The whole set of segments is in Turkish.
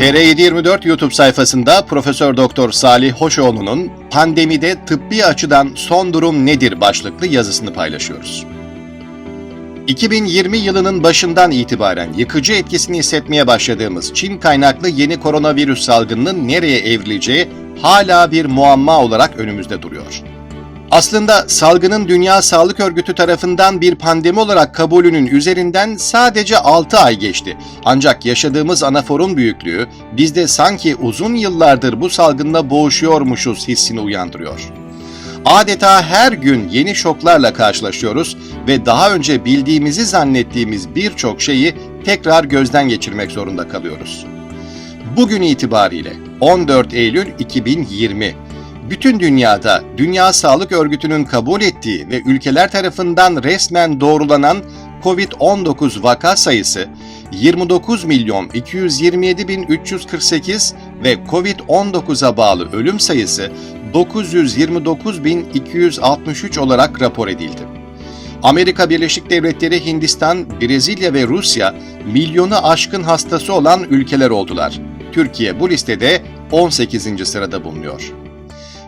TR724 YouTube sayfasında Profesör Doktor Salih Hoşoğlu'nun Pandemide tıbbi açıdan son durum nedir başlıklı yazısını paylaşıyoruz. 2020 yılının başından itibaren yıkıcı etkisini hissetmeye başladığımız Çin kaynaklı yeni koronavirüs salgınının nereye evrileceği hala bir muamma olarak önümüzde duruyor. Aslında salgının Dünya Sağlık Örgütü tarafından bir pandemi olarak kabulünün üzerinden sadece 6 ay geçti. Ancak yaşadığımız anaforun büyüklüğü bizde sanki uzun yıllardır bu salgınla boğuşuyormuşuz hissini uyandırıyor. Adeta her gün yeni şoklarla karşılaşıyoruz ve daha önce bildiğimizi zannettiğimiz birçok şeyi tekrar gözden geçirmek zorunda kalıyoruz. Bugün itibariyle 14 Eylül 2020 bütün dünyada Dünya Sağlık Örgütü'nün kabul ettiği ve ülkeler tarafından resmen doğrulanan COVID-19 vaka sayısı 29 milyon 227 bin 348 ve COVID-19'a bağlı ölüm sayısı 929 bin 263 olarak rapor edildi. Amerika Birleşik Devletleri, Hindistan, Brezilya ve Rusya milyonu aşkın hastası olan ülkeler oldular. Türkiye bu listede 18. sırada bulunuyor.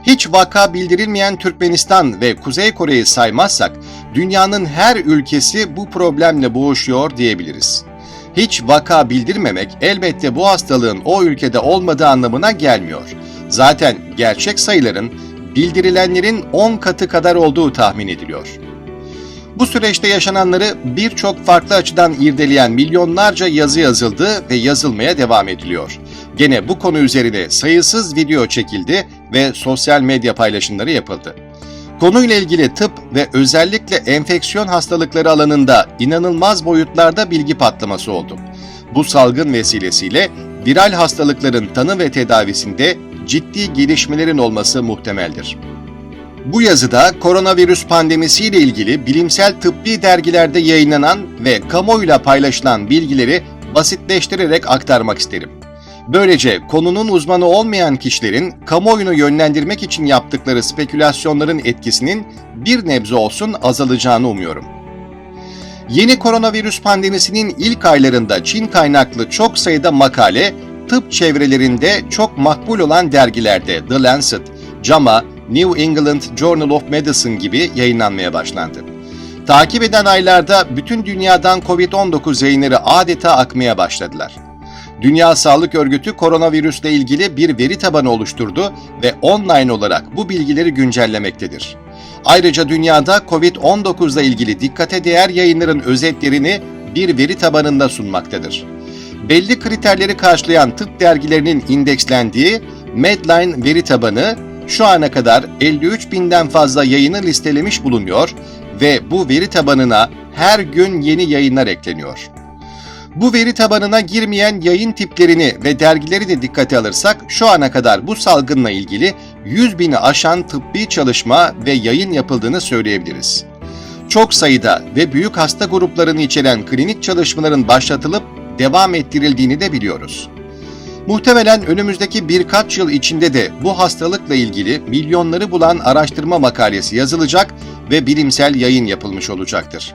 Hiç vaka bildirilmeyen Türkmenistan ve Kuzey Kore'yi saymazsak dünyanın her ülkesi bu problemle boğuşuyor diyebiliriz. Hiç vaka bildirmemek elbette bu hastalığın o ülkede olmadığı anlamına gelmiyor. Zaten gerçek sayıların bildirilenlerin 10 katı kadar olduğu tahmin ediliyor. Bu süreçte yaşananları birçok farklı açıdan irdeleyen milyonlarca yazı yazıldı ve yazılmaya devam ediliyor. Gene bu konu üzerine sayısız video çekildi ve sosyal medya paylaşımları yapıldı. Konuyla ilgili tıp ve özellikle enfeksiyon hastalıkları alanında inanılmaz boyutlarda bilgi patlaması oldu. Bu salgın vesilesiyle viral hastalıkların tanı ve tedavisinde ciddi gelişmelerin olması muhtemeldir. Bu yazıda koronavirüs pandemisiyle ilgili bilimsel tıbbi dergilerde yayınlanan ve kamuoyuyla paylaşılan bilgileri basitleştirerek aktarmak isterim. Böylece konunun uzmanı olmayan kişilerin kamuoyunu yönlendirmek için yaptıkları spekülasyonların etkisinin bir nebze olsun azalacağını umuyorum. Yeni koronavirüs pandemisinin ilk aylarında Çin kaynaklı çok sayıda makale, tıp çevrelerinde çok makbul olan dergilerde The Lancet, JAMA, New England Journal of Medicine gibi yayınlanmaya başlandı. Takip eden aylarda bütün dünyadan COVID-19 yayınları adeta akmaya başladılar. Dünya Sağlık Örgütü koronavirüsle ilgili bir veri tabanı oluşturdu ve online olarak bu bilgileri güncellemektedir. Ayrıca dünyada COVID-19 ile ilgili dikkate değer yayınların özetlerini bir veri tabanında sunmaktadır. Belli kriterleri karşılayan tıp dergilerinin indekslendiği Medline veri tabanı şu ana kadar 53 binden fazla yayını listelemiş bulunuyor ve bu veri tabanına her gün yeni yayınlar ekleniyor. Bu veri tabanına girmeyen yayın tiplerini ve dergileri de dikkate alırsak şu ana kadar bu salgınla ilgili 100 bini aşan tıbbi çalışma ve yayın yapıldığını söyleyebiliriz. Çok sayıda ve büyük hasta gruplarını içeren klinik çalışmaların başlatılıp devam ettirildiğini de biliyoruz. Muhtemelen önümüzdeki birkaç yıl içinde de bu hastalıkla ilgili milyonları bulan araştırma makalesi yazılacak ve bilimsel yayın yapılmış olacaktır.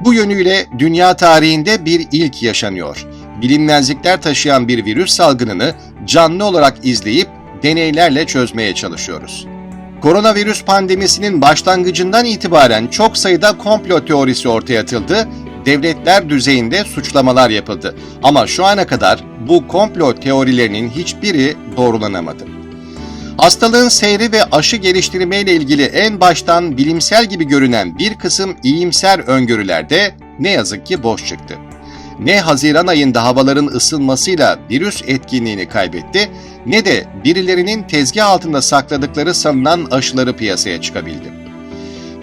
Bu yönüyle dünya tarihinde bir ilk yaşanıyor. Bilinmezlikler taşıyan bir virüs salgınını canlı olarak izleyip deneylerle çözmeye çalışıyoruz. Koronavirüs pandemisinin başlangıcından itibaren çok sayıda komplo teorisi ortaya atıldı, devletler düzeyinde suçlamalar yapıldı. Ama şu ana kadar bu komplo teorilerinin hiçbiri doğrulanamadı. Hastalığın seyri ve aşı geliştirmeyle ilgili en baştan bilimsel gibi görünen bir kısım iyimser öngörülerde ne yazık ki boş çıktı. Ne Haziran ayında havaların ısınmasıyla virüs etkinliğini kaybetti, ne de birilerinin tezgah altında sakladıkları sanılan aşıları piyasaya çıkabildi.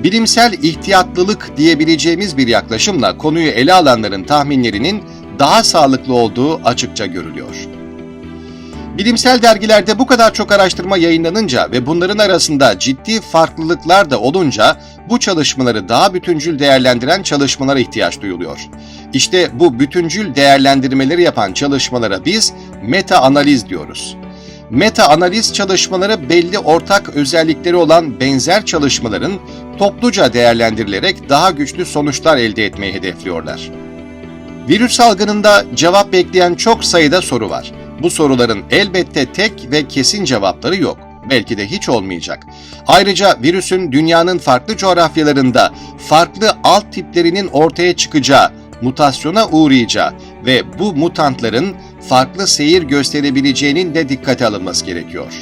Bilimsel ihtiyatlılık diyebileceğimiz bir yaklaşımla konuyu ele alanların tahminlerinin daha sağlıklı olduğu açıkça görülüyor. Bilimsel dergilerde bu kadar çok araştırma yayınlanınca ve bunların arasında ciddi farklılıklar da olunca bu çalışmaları daha bütüncül değerlendiren çalışmalara ihtiyaç duyuluyor. İşte bu bütüncül değerlendirmeleri yapan çalışmalara biz meta analiz diyoruz. Meta analiz çalışmaları belli ortak özellikleri olan benzer çalışmaların topluca değerlendirilerek daha güçlü sonuçlar elde etmeyi hedefliyorlar. Virüs salgınında cevap bekleyen çok sayıda soru var. Bu soruların elbette tek ve kesin cevapları yok. Belki de hiç olmayacak. Ayrıca virüsün dünyanın farklı coğrafyalarında farklı alt tiplerinin ortaya çıkacağı, mutasyona uğrayacağı ve bu mutantların farklı seyir gösterebileceğinin de dikkate alınması gerekiyor.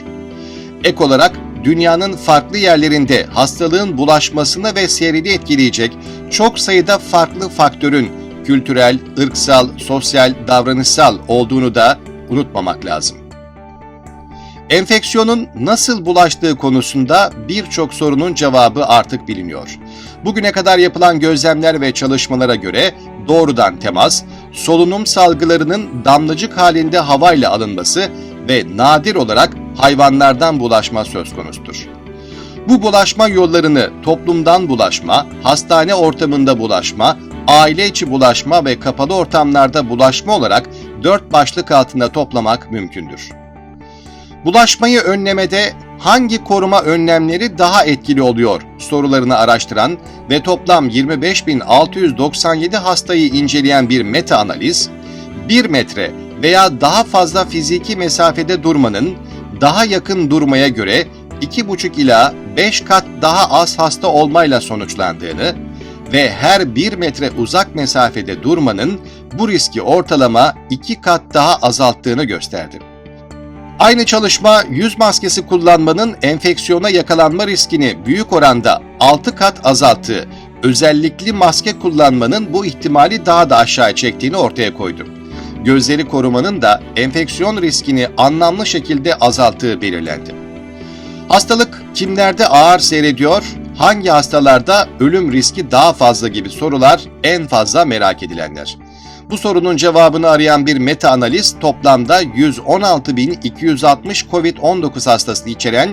Ek olarak dünyanın farklı yerlerinde hastalığın bulaşmasını ve seyrini etkileyecek çok sayıda farklı faktörün kültürel, ırksal, sosyal, davranışsal olduğunu da unutmamak lazım. Enfeksiyonun nasıl bulaştığı konusunda birçok sorunun cevabı artık biliniyor. Bugüne kadar yapılan gözlemler ve çalışmalara göre doğrudan temas, solunum salgılarının damlacık halinde havayla alınması ve nadir olarak hayvanlardan bulaşma söz konusudur. Bu bulaşma yollarını toplumdan bulaşma, hastane ortamında bulaşma, aile içi bulaşma ve kapalı ortamlarda bulaşma olarak dört başlık altında toplamak mümkündür. Bulaşmayı önlemede hangi koruma önlemleri daha etkili oluyor sorularını araştıran ve toplam 25.697 hastayı inceleyen bir meta analiz, 1 metre veya daha fazla fiziki mesafede durmanın daha yakın durmaya göre 2,5 ila 5 kat daha az hasta olmayla sonuçlandığını ve her 1 metre uzak mesafede durmanın bu riski ortalama 2 kat daha azalttığını gösterdi. Aynı çalışma yüz maskesi kullanmanın enfeksiyona yakalanma riskini büyük oranda 6 kat azalttığı, özellikli maske kullanmanın bu ihtimali daha da aşağı çektiğini ortaya koydu. Gözleri korumanın da enfeksiyon riskini anlamlı şekilde azalttığı belirlendi. Hastalık kimlerde ağır seyrediyor, hangi hastalarda ölüm riski daha fazla gibi sorular en fazla merak edilenler. Bu sorunun cevabını arayan bir meta analiz toplamda 116.260 COVID-19 hastasını içeren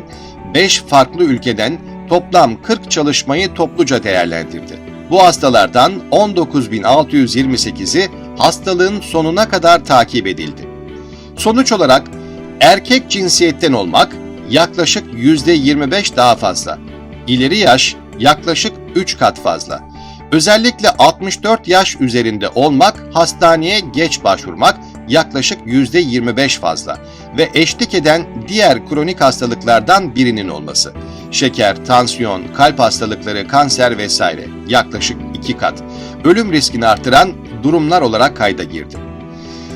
5 farklı ülkeden toplam 40 çalışmayı topluca değerlendirdi. Bu hastalardan 19.628'i hastalığın sonuna kadar takip edildi. Sonuç olarak erkek cinsiyetten olmak yaklaşık %25 daha fazla. İleri yaş yaklaşık 3 kat fazla. Özellikle 64 yaş üzerinde olmak, hastaneye geç başvurmak yaklaşık %25 fazla ve eşlik eden diğer kronik hastalıklardan birinin olması. Şeker, tansiyon, kalp hastalıkları, kanser vesaire yaklaşık 2 kat. Ölüm riskini artıran durumlar olarak kayda girdi.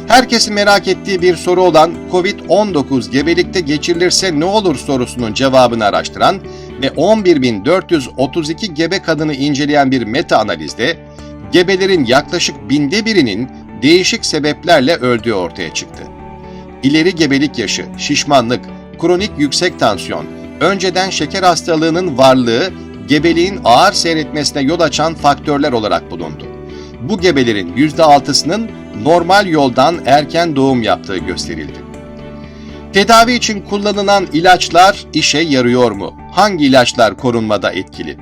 Herkesin merak ettiği bir soru olan COVID-19 gebelikte geçirilirse ne olur sorusunun cevabını araştıran ve 11.432 gebe kadını inceleyen bir meta analizde gebelerin yaklaşık binde birinin değişik sebeplerle öldüğü ortaya çıktı. İleri gebelik yaşı, şişmanlık, kronik yüksek tansiyon, önceden şeker hastalığının varlığı gebeliğin ağır seyretmesine yol açan faktörler olarak bulundu. Bu gebelerin %6'sının normal yoldan erken doğum yaptığı gösterildi. Tedavi için kullanılan ilaçlar işe yarıyor mu? Hangi ilaçlar korunmada etkili?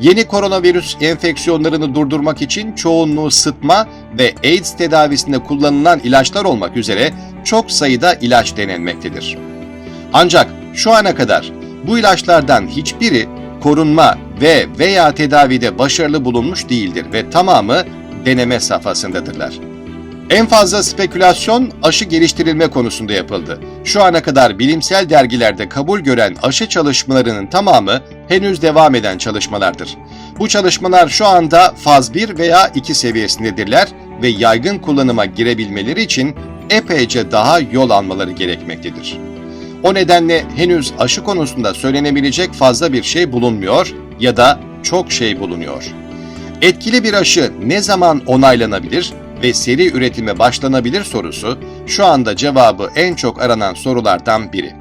Yeni koronavirüs enfeksiyonlarını durdurmak için çoğunluğu sıtma ve AIDS tedavisinde kullanılan ilaçlar olmak üzere çok sayıda ilaç denenmektedir. Ancak şu ana kadar bu ilaçlardan hiçbiri korunma ve veya tedavide başarılı bulunmuş değildir ve tamamı deneme safhasındadırlar. En fazla spekülasyon aşı geliştirilme konusunda yapıldı. Şu ana kadar bilimsel dergilerde kabul gören aşı çalışmalarının tamamı henüz devam eden çalışmalardır. Bu çalışmalar şu anda faz 1 veya 2 seviyesindedirler ve yaygın kullanıma girebilmeleri için epeyce daha yol almaları gerekmektedir. O nedenle henüz aşı konusunda söylenebilecek fazla bir şey bulunmuyor ya da çok şey bulunuyor. Etkili bir aşı ne zaman onaylanabilir ve seri üretime başlanabilir sorusu şu anda cevabı en çok aranan sorulardan biri.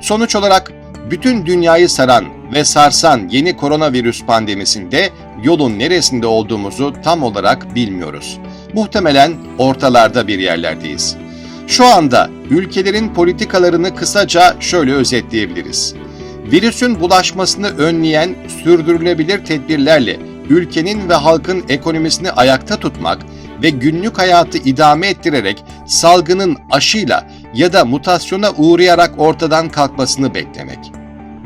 Sonuç olarak bütün dünyayı saran ve sarsan yeni koronavirüs pandemisinde yolun neresinde olduğumuzu tam olarak bilmiyoruz. Muhtemelen ortalarda bir yerlerdeyiz. Şu anda ülkelerin politikalarını kısaca şöyle özetleyebiliriz. Virüsün bulaşmasını önleyen sürdürülebilir tedbirlerle ülkenin ve halkın ekonomisini ayakta tutmak ve günlük hayatı idame ettirerek salgının aşıyla ya da mutasyona uğrayarak ortadan kalkmasını beklemek.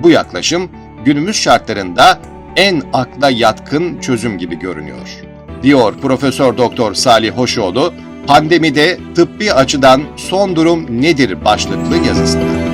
Bu yaklaşım günümüz şartlarında en akla yatkın çözüm gibi görünüyor. Diyor Profesör Doktor Salih Hoşoğlu, Pandemide tıbbi açıdan son durum nedir başlıklı yazısında.